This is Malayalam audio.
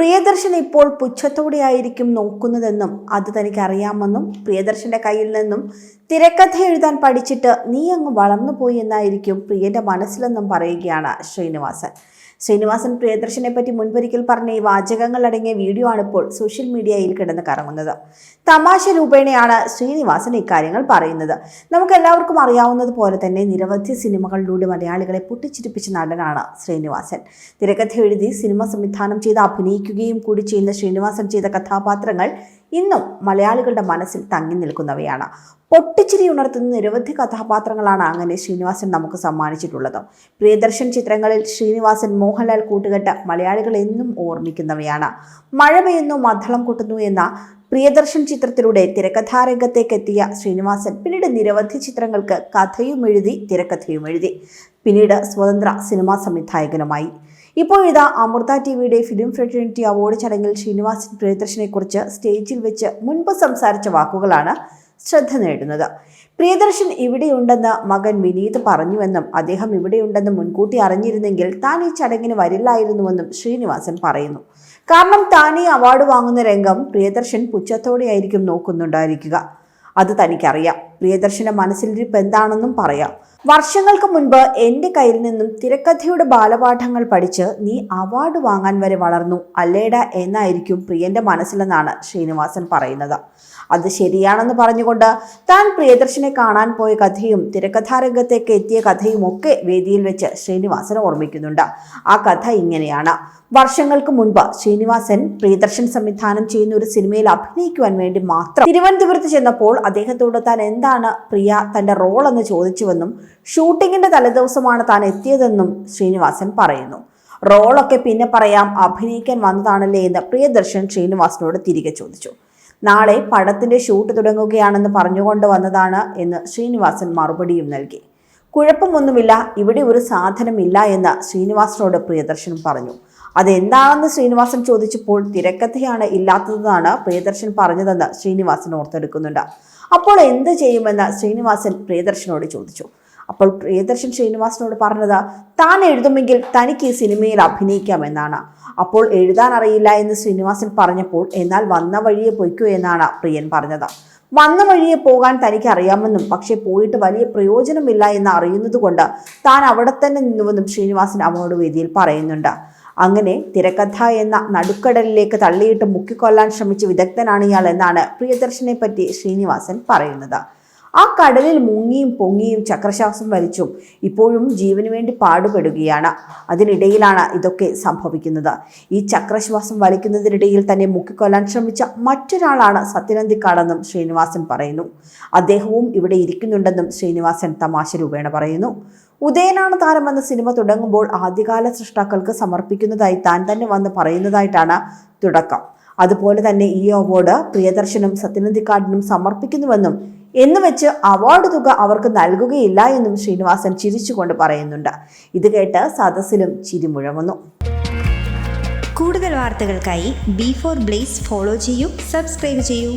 പ്രിയദർശൻ ഇപ്പോൾ പുച്ഛത്തോടെയായിരിക്കും നോക്കുന്നതെന്നും അത് തനിക്ക് അറിയാമെന്നും പ്രിയദർശന്റെ കയ്യിൽ നിന്നും തിരക്കഥ എഴുതാൻ പഠിച്ചിട്ട് നീ അങ്ങ് വളർന്നുപോയി എന്നായിരിക്കും പ്രിയന്റെ മനസ്സിലെന്നും പറയുകയാണ് ശ്രീനിവാസൻ. ശ്രീനിവാസൻ പ്രിയദർശനെ പറ്റി മുൻപൊരിക്കൽ പറഞ്ഞ ഈ വാചകങ്ങൾ അടങ്ങിയ വീഡിയോ ആണ് ഇപ്പോൾ സോഷ്യൽ മീഡിയയിൽ കിടന്ന് കറങ്ങുന്നത്. തമാശ രൂപേണയാണ് ശ്രീനിവാസൻ ഇക്കാര്യങ്ങൾ പറയുന്നത്. നമുക്ക് എല്ലാവർക്കും അറിയാവുന്നത് പോലെ തന്നെ നിരവധി സിനിമകളിലൂടെ മലയാളികളെ പൊട്ടിച്ചിരിപ്പിച്ച നടനാണ് ശ്രീനിവാസൻ. തിരക്കഥ എഴുതി സിനിമ സംവിധാനം ചെയ്ത് അഭിനയിക്കുകയും കൂടി ചെയ്യുന്ന ശ്രീനിവാസൻ ചെയ്ത കഥാപാത്രങ്ങൾ ഇന്നും മലയാളികളുടെ മനസ്സിൽ തങ്ങി നിൽക്കുന്നവയാണ്. പൊട്ടിച്ചിരി ഉണർത്തുന്ന നിരവധി കഥാപാത്രങ്ങളാണ് അങ്ങനെ ശ്രീനിവാസൻ നമുക്ക് സമ്മാനിച്ചിട്ടുള്ളത്. പ്രിയദർശൻ ചിത്രങ്ങളിൽ ശ്രീനിവാസൻ മോഹൻലാൽ കൂട്ടുകെട്ട് മലയാളികൾ എന്നും ഓർമ്മിക്കുന്നവയാണ്. മഴ പെയ്യുന്നു മദ്ദളം കൊട്ടുന്നു എന്ന പ്രിയദർശൻ ചിത്രത്തിലൂടെ തിരക്കഥാരംഗത്തേക്ക് എത്തിയ ശ്രീനിവാസൻ പിന്നീട് നിരവധി ചിത്രങ്ങൾക്ക് കഥയും എഴുതി തിരക്കഥയും എഴുതി പിന്നീട് സ്വതന്ത്ര സിനിമാ സംവിധായകനുമായി. ഇപ്പോൾ ഇതാ അമൃത ടി വിയുടെ ഫിലിം ഫ്രെറ്റേണിറ്റി അവാർഡ് ചടങ്ങിൽ ശ്രീനിവാസൻ പ്രിയദർശനെ കുറിച്ച് സ്റ്റേജിൽ വെച്ച് മുൻപ് സംസാരിച്ച വാക്കുകളാണ് ശ്രദ്ധ നേടുന്നത്. പ്രിയദർശൻ ഇവിടെയുണ്ടെന്ന് മകൻ വിനീത് പറഞ്ഞുവെന്നും അദ്ദേഹം ഇവിടെയുണ്ടെന്ന് മുൻകൂട്ടി അറിഞ്ഞിരുന്നെങ്കിൽ താൻ ഈ ചടങ്ങിന് വരില്ലായിരുന്നുവെന്നും ശ്രീനിവാസൻ പറയുന്നു. കാരണം താൻ ഈ അവാർഡ് വാങ്ങുന്ന രംഗം പ്രിയദർശൻ പുച്ഛത്തോടെയായിരിക്കും നോക്കുന്നുണ്ടായിരിക്കുക. അത് തനിക്കറിയാം. പ്രിയദർശന്റെ മനസ്സിലിരിപ്പ് എന്താണെന്നും പറയാം. വർഷങ്ങൾക്ക് മുൻപ് എന്റെ കയ്യിൽ നിന്നും തിരക്കഥയുടെ ബാലപാഠങ്ങൾ പഠിച്ച് നീ അവാർഡ് വാങ്ങാൻ വരെ വളർന്നു. അല്ലേട എന്നായിരിക്കും പ്രിയന്റെ മനസ്സിലെന്നാണ് ശ്രീനിവാസൻ പറയുന്നത്. അത് ശരിയാണെന്ന് പറഞ്ഞുകൊണ്ട് താൻ പ്രിയദർശനെ കാണാൻ പോയ കഥയും തിരക്കഥാരംഗത്തേക്ക് എത്തിയ കഥയും ഒക്കെ വേദിയിൽ വെച്ച് ശ്രീനിവാസൻ ഓർമ്മിക്കുന്നുണ്ട്. ആ കഥ ഇങ്ങനെയാണ്. വർഷങ്ങൾക്ക് മുൻപ് ശ്രീനിവാസൻ പ്രിയദർശൻ സംവിധാനം ചെയ്യുന്ന ഒരു സിനിമയിൽ അഭിനയിക്കുവാൻ വേണ്ടി മാത്രം തിരുവനന്തപുരത്ത് ചെന്നപ്പോൾ അദ്ദേഹത്തോട് താൻ എന്താണ് പ്രിയ തന്റെ റോൾ എന്ന് ചോദിച്ചുവെന്നും ഷൂട്ടിങ്ങിന്റെ തലേദിവസമാണ് താൻ എത്തിയതെന്നും ശ്രീനിവാസൻ പറയുന്നു. റോളൊക്കെ പിന്നെ പറയാം അഭിനയിക്കാൻ വന്നതാണല്ലേ എന്ന് പ്രിയദർശൻ ശ്രീനിവാസിനോട് തിരികെ ചോദിച്ചു. നാളെ പടത്തിന്റെ ഷൂട്ട് തുടങ്ങുകയാണെന്ന് പറഞ്ഞുകൊണ്ട് വന്നതാണ് എന്ന് ശ്രീനിവാസൻ മറുപടിയും നൽകി. കുഴപ്പമൊന്നുമില്ല ഇവിടെ ഒരു സാധനമില്ല എന്ന് ശ്രീനിവാസിനോട് പ്രിയദർശൻ പറഞ്ഞു. അതെന്താണെന്ന് ശ്രീനിവാസൻ ചോദിച്ചപ്പോൾ തിരക്കഥയാണ് ഇല്ലാത്തതെന്നാണ് പ്രിയദർശൻ പറഞ്ഞതെന്ന് ശ്രീനിവാസൻ ഓർത്തെടുക്കുന്നുണ്ട്. അപ്പോൾ എന്ത് ചെയ്യുമെന്ന് ശ്രീനിവാസൻ പ്രിയദർശനോട് ചോദിച്ചു. അപ്പോൾ പ്രിയദർശൻ ശ്രീനിവാസനോട് പറഞ്ഞത് താൻ എഴുതുമെങ്കിൽ തനിക്ക് ഈ സിനിമയിൽ അഭിനയിക്കാമെന്നാണ് അപ്പോൾ എഴുതാൻ അറിയില്ല എന്ന് ശ്രീനിവാസൻ പറഞ്ഞപ്പോൾ എന്നാൽ വന്ന വഴിയെ പൊയ്ക്കൂ എന്നാണ് പ്രിയൻ പറഞ്ഞത്. വന്ന വഴിയെ പോകാൻ തനിക്ക് അറിയാമെന്നും പക്ഷേ പോയിട്ട് വലിയ പ്രയോജനമില്ല എന്ന് അറിയുന്നത് കൊണ്ട് താൻ അവിടെ തന്നെ നിന്നുവെന്നും ശ്രീനിവാസൻ അവനോട് വേദിയിൽ പറയുന്നുണ്ട്. അങ്ങനെ തിരക്കഥ എന്ന നടുക്കടലിലേക്ക് തള്ളിയിട്ട് മുക്കിക്കൊല്ലാൻ ശ്രമിച്ച വിദഗ്ധനാണ് ഇയാൾ എന്നാണ് പ്രിയദർശനെ പറ്റി ശ്രീനിവാസൻ പറയുന്നത്. ആ കടലിൽ മുങ്ങിയും പൊങ്ങിയും ചക്രശ്വാസം വലിച്ചും ഇപ്പോഴും ജീവന് വേണ്ടി പാടുപെടുകയാണ്. അതിനിടയിലാണ് ഇതൊക്കെ സംഭവിക്കുന്നത്. ഈ ചക്രശ്വാസം വലിക്കുന്നതിനിടയിൽ തന്നെ മുക്കിക്കൊല്ലാൻ ശ്രമിച്ച മറ്റൊരാളാണ് സത്യനന്ദിക്കാടെന്നും ശ്രീനിവാസൻ പറയുന്നു. അദ്ദേഹവും ഇവിടെ ഇരിക്കുന്നുണ്ടെന്നും ശ്രീനിവാസൻ തമാശ രൂപേണ പറയുന്നു. ഉദയനാണ് താരമെന്ന സിനിമ തുടങ്ങുമ്പോൾ ആദ്യകാല സൃഷ്ടാക്കൾക്ക് സമർപ്പിക്കുന്നതായി താൻ തന്നെ വന്ന് പറയുന്നതായിട്ടാണ് തുടക്കം. അതുപോലെ തന്നെ ഈ അവാർഡ് പ്രിയദർശനും സത്യനന്ദിക്കാടിനും സമർപ്പിക്കുന്നുവെന്നും എന്ന് വെച്ച് അവാർഡ് തുക അവർക്ക് നൽകുകയില്ല എന്നും ശ്രീനിവാസൻ ചിരിച്ചുകൊണ്ട് പറയുന്നുണ്ട്. ഇത് കേട്ട് സദസ്സിലും ചിരിമുഴങ്ങുന്നു കൂടുതൽ വാർത്തകൾക്കായി ബി ഫോർ ബ്ലേസ് ഫോളോ ചെയ്യൂ സബ്സ്ക്രൈബ് ചെയ്യൂ.